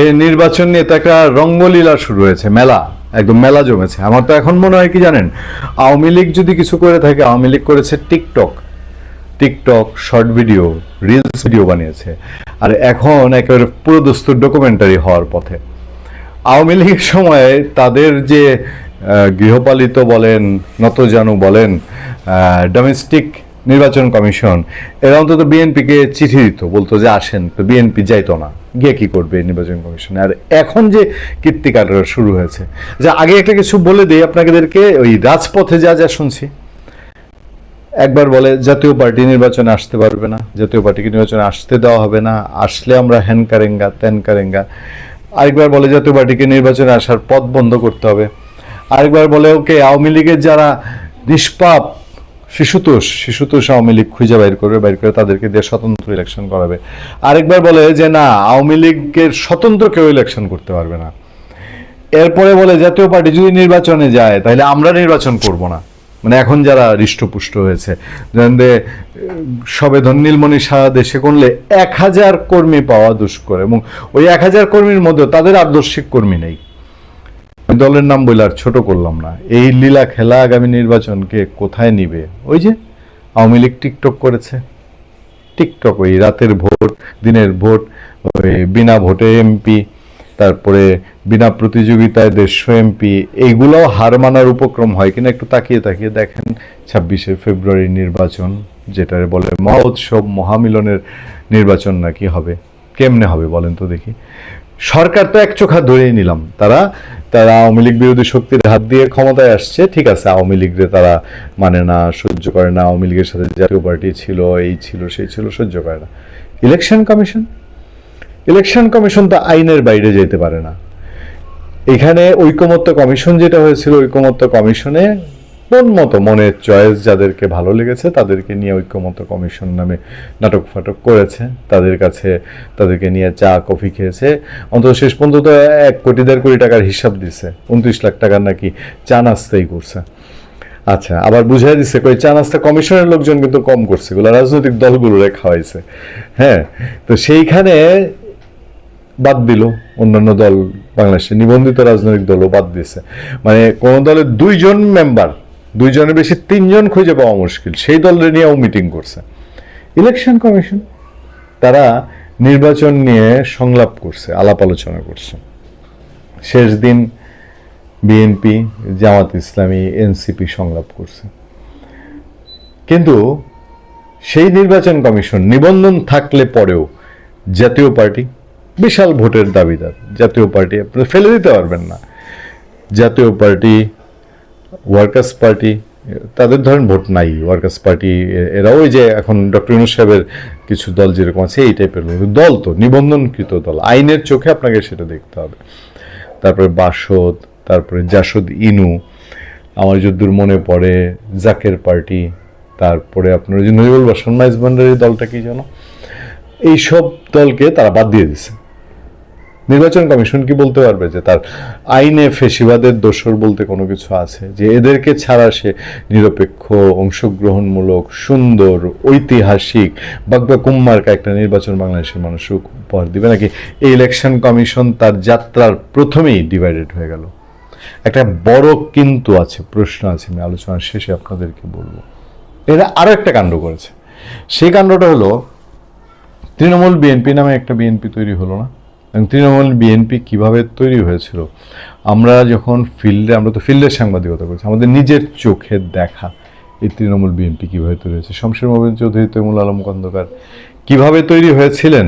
এই নির্বাচন নিয়ে তো একটা রঙ্গলীলা শুরু হয়েছে, মেলা, একদম মেলা জমেছে। আমার তো এখন মনে হয় কি জানেন, আওয়ামী লীগ যদি কিছু করে থাকে, আওয়ামী লীগ করেছে TikTok. TikTok, short video reels video বানিয়েছে। আর এখন একেবারে পুরো দস্তুর ডকুমেন্টারি হওয়ার পথে। আওয়ামী লীগের সময় তাদের যে গৃহপালিত বলেন, নতজানু বলেন ডোমেস্টিক নির্বাচন কমিশন, এরা অন্তত বিএনপিকে চিঠি দিত, বলতো যে আসেন, তো বিএনপি যাইতো না। গিয়ে কি করবে নির্বাচন কমিশনে? আর এখন যে কীর্তিকার শুরু হয়েছে, যে আগে একটা কিছু বলে দিই আপনাদেরকে, ওই রাজপথে যা যা শুনছি। একবার বলে, জাতীয় পার্টি নির্বাচনে আসতে পারবে না, জাতীয় পার্টিকে নির্বাচনে আসতে দেওয়া হবে না, আসলে আমরা হ্যান কারেঙ্গা ত্যান কারেঙ্গা। আরেকবার বলে, জাতীয় পার্টিকে নির্বাচনে আসার পথ বন্ধ করতে হবে। আরেকবার বলে, ওকে, আওয়ামী লীগের যারা নিষ্পাপ শিশুতোষ শিশুতোষ আওয়ামী লীগ খুঁজে বাইর করবে বাইর করে তাদেরকে দিয়ে স্বতন্ত্র ইলেকশন করাবে। আরেকবার বলে যে না আওয়ামী লীগের স্বতন্ত্র কেউ ইলেকশন করতে পারবে না। এরপরে বলে জাতীয় পার্টি যদি নির্বাচনে যায় তাহলে আমরা নির্বাচন করব না। মানে এখন যারা হৃষ্টপুষ্ট হয়েছে যে, সবে ধন্নীলমণি সারা দেশে করলে এক হাজার কর্মী পাওয়া দুষ্কর এবং ওই এক হাজার কর্মীর মধ্যে তাদের আদর্শিক কর্মী নেই। দলের নাম বলে আর ছোট করলাম না। এই লীলা খেলা আগামী নির্বাচনকে কোথায় নিবে? ওই যে আওয়ামী লীগ টিকটক করেছে। টিকটক, ওই রাতের ভোট, দিনের ভোট, ওই বিনা ভোটে এমপি, তারপরে বিনা প্রতিযোগিতায় দেড়শো এমপি এইগুলোও হার মানার উপক্রম হয় কিনা একটু তাকিয়ে তাকিয়ে দেখেন ছাব্বিশে ফেব্রুয়ারি নির্বাচন, যেটা বলে মহোৎসব মহামিলনের নির্বাচন নাকি হবে? কেমনে হবে বলেন তো দেখি। সরকার তো এক চোখা ধরেই নিলাম। তারা তারা আওয়ামী লীগ বিরোধী শক্তির হাত দিয়ে ক্ষমতায় আসছে, ঠিক আছে, আওয়ামী লীগরে তারা মানে না, সহ্য করে না, আওয়ামী লীগের সাথে জাতীয় পার্টি ছিল, এই ছিল, সেই ছিল, সহ্য করে না। Election commission? ইলেকশন কমিশন তো আইনের বাইরে যেতে পারে না। এখানে ঐকমত্য কমিশন যেটা হয়েছিল, ঐকমত্য কমিশনে কোন মতো মনের চয়েস যাদেরকে ভালো লেগেছে, তাদেরকে নিয়ে ঐক্যমত্য কমিশন নামে নাটক ফাটক করেছে। তাদের কাছে, তাদেরকে নিয়ে চা, কফি খেয়েছে। অন্তত শেষ পর্যন্ত এক কোটি, দেড় কোটি টাকার হিসাব দিছে। উনত্রিশ লাখ টাকার নাকি চা নাস্তাই করছে। আচ্ছা আবার বুঝাই দিচ্ছে কই চা নাস্তা কমিশনের লোকজন কিন্তু কম করছে, এগুলো রাজনৈতিক দলগুলো দলগুলোরে খাওয়াইছে। হ্যাঁ তো সেইখানে বাদ দিল অন্যান্য দল বাংলাদেশে নিবন্ধিত রাজনৈতিক দলও বাদ দিয়েছে মানে কোন দলের দুইজন মেম্বার দুইজনের বেশি তিনজন খুঁজে পাওয়া মুশকিল। সেই দলের নিয়েও মিটিং করছে। ইলেকশন কমিশন, তারা নির্বাচন নিয়ে সংলাপ করছে, আলাপ আলোচনা করছে। শেষ দিন বিএনপি, জামাত ইসলামী, এনসিপি সংলাপ করছে। কিন্তু সেই নির্বাচন কমিশন নিবন্ধন থাকলে পরেও জাতীয় পার্টি, বিশাল ভোটের দাবিদার, জাতীয় পার্টি আপনি ফেলে দিতে পারবেন না। জাতীয় পার্টি ওয়ার্কার্স পার্টি, তাদের ধরেন ভোট নাই, ওয়ার্কার্স পার্টি, এরাও ওই যে এখন ডক্টর ইউনুস সাহেবের কিছু দল যেরকম আছে, এই টাইপের। দল তো, নিবন্ধনকৃত দল, আইনের চোখে আপনাকে সেটা দেখতে হবে তারপরে বাসদ, তারপরে জাসদ ইনু, আমার যদ্দূর মনে পড়ে, জাকের পার্টি, তারপরে আপনার যে নজিবুল বাসন মাইজ ভান্ডারের দলটা কি যেন, এইসব দলকে তারা বাদ দিয়ে দিছে নির্বাচন কমিশন কি বলতে পারবে যে তার আইনে ফেসিবাদের দোষর বলতে কোনো কিছু আছে? যে এদেরকে ছাড়া সে নিরপেক্ষ, অংশগ্রহণমূলক, সুন্দর, ঐতিহাসিক বাগবা কুম্মার্কা একটা নির্বাচন বাংলাদেশের মানুষ উপহার দিবে নাকি? এই ইলেকশন কমিশন তার যাত্রার প্রথমেই ডিভাইডেড হয়ে গেল। একটা বড় কিন্তু আছে, প্রশ্ন আছে, আমি আলোচনার শেষে আপনাদেরকে বলব। এরা আরও একটা কাণ্ড করেছে। সেই কাণ্ডটা হলো, তৃণমূল বিএনপি নামে একটা বিএনপি তৈরি হলো না? তৃণমূল বিএনপি কীভাবে তৈরি হয়েছিল? আমরা যখন ফিল্ডে আমরা তো ফিল্ডের সাংবাদিকতা করছি, আমাদের নিজের চোখে দেখা এই তৃণমূল বিএনপি কীভাবে তৈরি হয়েছে। শমশের মোবিন চৌধুরী তৈমুল আলম খন্দকার কীভাবে তৈরি হয়েছিলেন,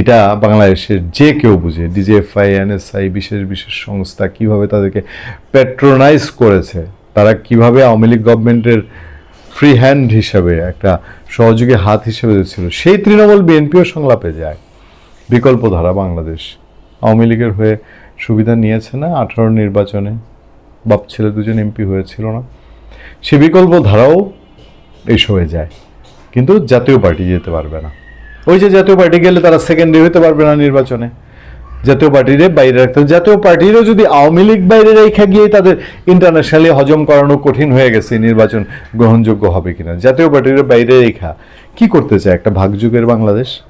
এটা বাংলাদেশের যে কেউ বুঝে। ডিজিএফআই এনএসআই বিশেষ বিশেষ সংস্থা কীভাবে তাদেরকে প্যাট্রোনাইজ করেছে, তারা কীভাবে আওয়ামী লীগ গভর্নমেন্টের ফ্রি হ্যান্ড হিসাবে একটা সহযোগী হাত হিসেবে ছিল, সেই তৃণমূল বিএনপিও সংলাপে যায়। বিকল্প ধারা বাংলাদেশ। আওয়ামী লীগের হয়ে সুবিধা নিয়েছে না আঠারো নির্বাচনে? বাপ ছেলে দুজন এমপি হয়েছিল না। সে বিকল্প ধারাও এই হয়ে যায়। কিন্তু জাতীয় পার্টি যেতে পারবে না। ওই যে জাতীয় পার্টি গেলে তারা সেকেন্ডারি হতে পারবে না নির্বাচনে। জাতীয় পার্টিরে বাইরে রাখতে। জাতীয় পার্টিরও যদি আওয়ামী লীগ বাইরে রেখে গিয়ে তাদের ইন্টারন্যাশনালি হজম করানো কঠিন হয়ে গেছে নির্বাচন গ্রহণযোগ্য হবে কিনা? জাতীয় পার্টির বাইরে রেখা কি করতে চায় একটা ভাগযুগের বাংলাদেশ?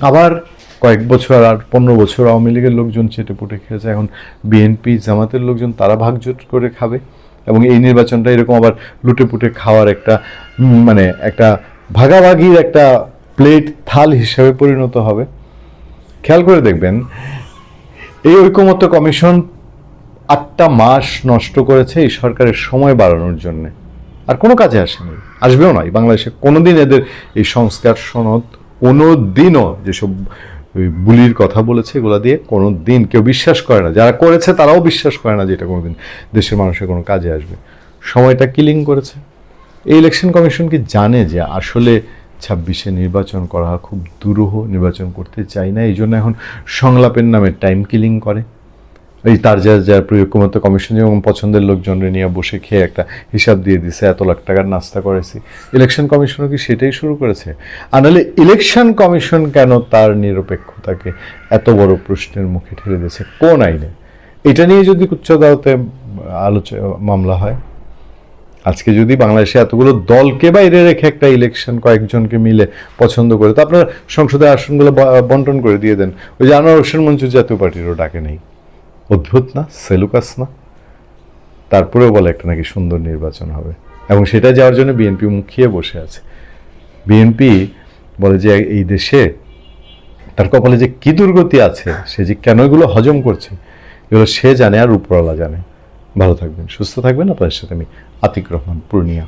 আবার কয়েক বছর আর পনেরো বছর আওয়ামী লীগের লোকজন চেটে পুটে খেয়েছে। এখন বিএনপি, জামাতের লোকজন তারা ভাগজোট করে খাবে এবং এই নির্বাচনটা এরকম আবার লুটে পুটে খাওয়ার একটা মানে একটা ভাগাভাগির একটা প্লেট, থাল হিসেবে পরিণত হবে। খেয়াল করে দেখবেন, এই ঐকমত্য কমিশন আটটা মাস নষ্ট করেছে এই সরকারের সময় বাড়ানোর জন্য। আর কোনো কাজে আসেনি, আসবেও নয় বাংলাদেশে কোনোদিন এদের এই সংস্কার সনদ কোনো দিনও যেসব ওই বুলির কথা বলেছে, এগুলো দিয়ে কোনো দিন কেউ বিশ্বাস করে না। যারা করেছে তারাও বিশ্বাস করে না যে এটা কোনো দিন দেশের মানুষের কোনো কাজে আসবে। সময়টা কিলিং করেছে। এই ইলেকশন কমিশন কি জানে যে আসলে ছাব্বিশে নির্বাচন করা খুব দুরূহ, নির্বাচন করতে চাই না এই জন্য এখন সংলাপের নামে টাইম কিলিং করে। এই তার যা যার প্রিয় ক্ষমতা কমিশন যেমন পছন্দের লোকজনরে নিয়ে বসে খেয়ে একটা হিসাব দিয়ে দিছে, এত লাখ টাকার নাস্তা করেছি। ইলেকশন কমিশনও কি সেটাই শুরু করেছে? আর নাহলে ইলেকশন কমিশন কেন তার নিরপেক্ষতাকে এত বড় প্রশ্নের মুখে ঠেলে দিয়েছে? কোন আইনে? এটা নিয়ে যদি উচ্চ আদালতে আলোচনা মামলা হয়। আজকে যদি বাংলাদেশে এতগুলো দলকে বাইরে রেখে একটা ইলেকশন কয়েকজনকে মিলে পছন্দ করে, তো আপনারা সংসদের আসনগুলো বন্টন করে দিয়ে দেন। ওই যে আনোয়ার হোসেন মঞ্জুর জাতীয় পার্টিরও ডাকে নেই। অদ্ভুত না? সেলুকাস না? তারপরেও বলে একটা নাকি সুন্দর নির্বাচন হবে। এবং সেটা যাওয়ার জন্য বিএনপি মুখিয়ে বসে আছে। বিএনপি বলে যে এই দেশে তার কপালে যে কি দুর্গতি আছে, সে যে কেন এগুলো হজম করছে, এগুলো সে জানে আর উপরওয়ালা জানে। ভালো থাকবেন, সুস্থ থাকবেন। আপনার সাথে আমি আতিক রহমান, পূর্ণিয়া।